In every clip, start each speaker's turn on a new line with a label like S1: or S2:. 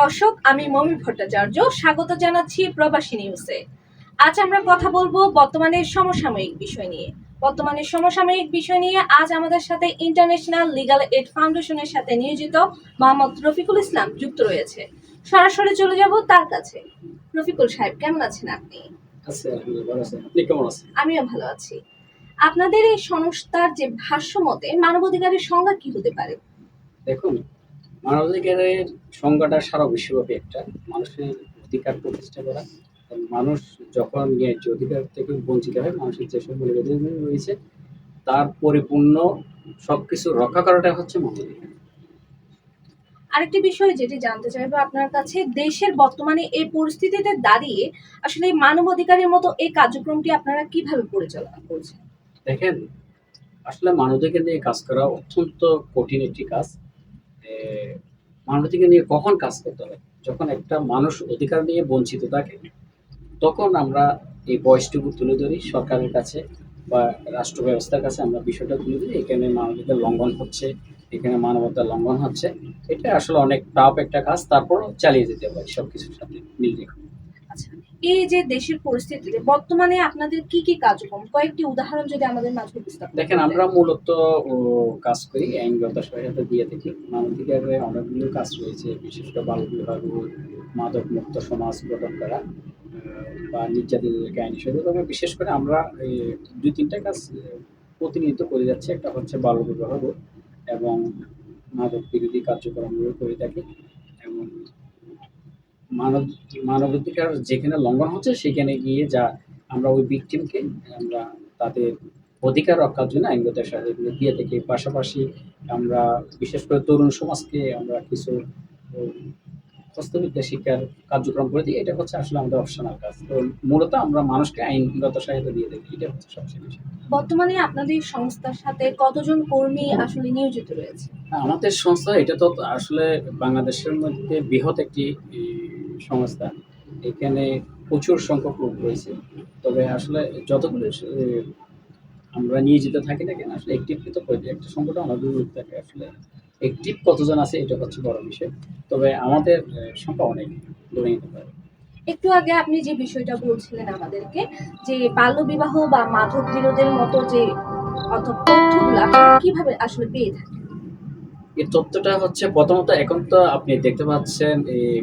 S1: দর্শক আমি মমি ভট্টাচার্য। স্বাগত জানাচ্ছি প্রবাসী নিউজে। আজ আমরা কথা বলব বর্তমানের সমসাময়িক বিষয় নিয়ে। বর্তমানের সমসাময়িক বিষয় নিয়ে আজ আমাদের সাথে ইন্টারন্যাশনাল লিগাল এড ফাউন্ডেশনের সাথে নিয়োজিত মোহাম্মদ রফিকুল ইসলাম যুক্ত রয়েছে। সরাসরি চলে যাব তার কাছে। রফিকুল সাহেব কেমন আছেন আপনি?
S2: আছে ভালো আপনি কেমন আছেন?
S1: আমিও ভালো আছি। আপনাদের এই সংস্থার যে ভাষ্য মতে মানবাধিকারের সংজ্ঞা কি হতে পারে?
S2: দেখুন মানবাধিকারের সংজ্ঞাটা সারা বিশ্বব্যাপী একটা। মানুষের অধিকার প্রতিষ্ঠা করা। মানুষ যখন ন্যায্য অধিকার থেকে বঞ্চিত হয় মানুষের যেসব মূল্যবোধ রয়েছে তার পরিপূর্ণ সবকিছু রক্ষা করাটা হচ্ছে মানবাধিকার।
S1: আরেকটি বিষয় যেটি জানতে চাইব আপনার কাছে দেশের বর্তমানে এই পরিস্থিতিতে দাঁড়িয়ে আসলে মানবাধিকারের মতো এই কার্যক্রমটি আপনারা কীভাবে পরিচালনা করছেন?
S2: দেখেন আসলে মানবাধিকার নিয়ে কাজ করা অত্যন্ত কঠিন একটি কাজ। মানবাধিকার নিয়ে কখন কাজ করতে হবে? যখন একটা মানুষ অধিকার নিয়ে বঞ্চিত থাকে, তখন আমরা এই বয়সটুকু তুলে ধরি, সরকারের কাছে বা রাষ্ট্র ব্যবস্থার কাছে আমরা বিষয়টা তুলে ধরি, এখানে মানবাধিকার লঙ্ঘন হচ্ছে, এখানে মানবতার লঙ্ঘন হচ্ছে। এটা আসলে অনেক টাপ একটা কাজ, তারপরও চালিয়ে যেতে পারি সব কিছুর সাথে মিল রেখে।
S1: এই যে দেশের পরিস্থিতিতে বর্তমানে আপনাদের কি কি কার্যক্রম? কয়েকটি উদাহরণ যদি আমাদের মাঝে উপস্থাপন
S2: দেখেন আমরা মূলত কাজ করি আইনগত সহায়তা দিয়ে থাকি। মানবাধিকারে অনেকগুলো কাজ রয়েছে বিশেষ করে বাল রোধ, মাদক মুক্ত সমাজ গঠন করা বা নির্যাতিতদেরকে আইনি সহায়তা তবে বিশেষ করে আমরা দুই তিনটা কাজ প্রতিনিধিত্ব করে যাচ্ছি। একটা হচ্ছে বাল বিবাহ এবং মাদক বিরোধী কার্যক্রমগুলো করে থাকি। মানব মানবাধিকার যেখানে লঙ্ঘন হচ্ছে সেখানে গিয়ে যা আমরা ওই ভিকটিমকে আমরা তাদের অধিকার রক্ষার জন্য আইনগত সহায়তা দিয়ে থাকি। পাশাপাশি আমরা বিশেষ করে তরুণ সমাজকে আমরা কিছু হস্তবিদ্যা শিক্ষার কার্যক্রম করে দিই। এটা হচ্ছে আসলে আমাদের অপশনাল কাজ। তো মূলত আমরা মানুষকে আইনগত সহায়তা দিয়ে থাকি। এটা হচ্ছে সবচেয়ে বেশি।
S1: বর্তমানে আপনাদের সংস্থার সাথে কতজন কর্মী আসলে নিয়োজিত রয়েছে?
S2: আমাদের সংস্থা এটা তো আসলে বাংলাদেশের মধ্যে বৃহৎ একটি সংস্থা, এখানে প্রচুর সংখ্যক লোক রয়েছে। তবে আসলে যতগুলো আমরা নিয়োজিত থাকি না কেন, আসলে একটিভ তো। একটা সংগঠন আমাদের লোক থাকে, আসলে একটিভ কতজন আছে এটা হচ্ছে বড় বিষয়। তবে আমাদের সংখ্যা অনেক, ধরে নিতে পারে
S1: একটু আগে আপনি যে বিষয়টা বলছিলেন আমাদেরকে, যে বাল্য বিবাহ বা মাদক বিরোধের মতো যে, অর্থাৎ কীভাবে আসলে পেয়ে থাকেন?
S2: এই তথ্যটা হচ্ছে প্রথমত এখন তো আপনি দেখতে পাচ্ছেন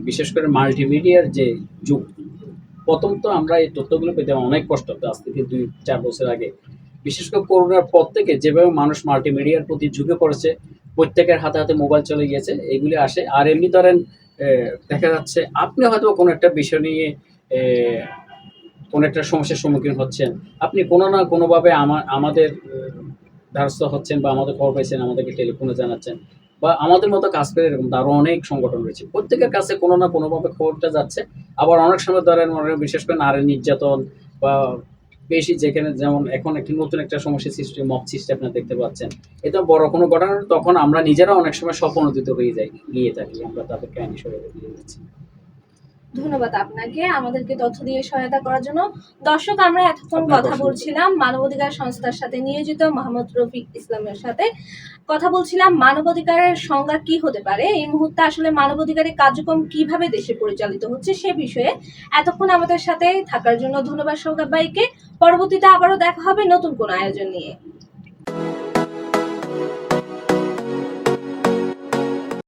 S2: বিশেষ করে মাল্টিমিডিয়ার যে যুগ প্রথম তো আমরা এই তথ্যগুলো পেতে অনেক কষ্ট হতো আজ থেকে দুই, চার বছর আগে। বিশেষ করে করোনার পর থেকে যেভাবে মানুষ মাল্টিমিডিয়ার প্রতি ঝুঁকে পড়েছে, প্রত্যেকের হাতে হাতে মোবাইল চলে গিয়েছে, এগুলি আসে। আর এমনি ধরেন দেখা যাচ্ছে আপনি হয়তো কোনো একটা বিষয় নিয়ে কোনো একটা সমস্যার সম্মুখীন হচ্ছেন। আপনি কোনো না কোনোভাবে আমা, আমাদের দ্বারস্থ হচ্ছেন বা আমাদের খবর পাইছেন, আমাদেরকে টেলিফোনে জানাচ্ছেন। বা আমাদের মতো কাজ করে এরকম তারও অনেক সংগঠন রয়েছে। প্রত্যেকের কাছে কোনো না কোনোভাবে খবরটা যাচ্ছে। আবার অনেক সময় ধরেন বিশেষ করে নারী নির্যাতন বা বেশি যেখানে যেমন এখন একটি নতুন একটা সমস্যা সৃষ্টি মক সৃষ্টি আপনারা দেখতে পাচ্ছেন। এটা বড় কোনো ঘটনা, তখন আমরা নিজেরা অনেক সময় স্বপ্নদিত হয়ে যাই, গিয়ে থাকি, আমরা তাদেরকে আইনি সরে দিয়ে দিচ্ছি।
S1: ধন্যবাদ আপনাকে। আমাদেরকে তথ্য দিয়ে সহায়তা করার জন্য। দর্শক আমরা এতক্ষণ কথা বলছিলাম মানবাধিকার সংস্থার সাথে নিয়োজিত মোহাম্মদ রফিক ইসলামের সাথে। কথা বলছিলাম মানবাধিকারের সংজ্ঞা কি হতে পারে? এই মুহূর্তে আসলে মানবাধিকারের কার্যক্রম কীভাবে দেশে পরিচালিত হচ্ছে সে বিষয়ে এতক্ষণ আমাদের সাথে থাকার জন্য ধন্যবাদ সৌগাত ভাইকে। পরবর্তীতে আবারও দেখা হবে নতুন কোন আয়োজন নিয়ে।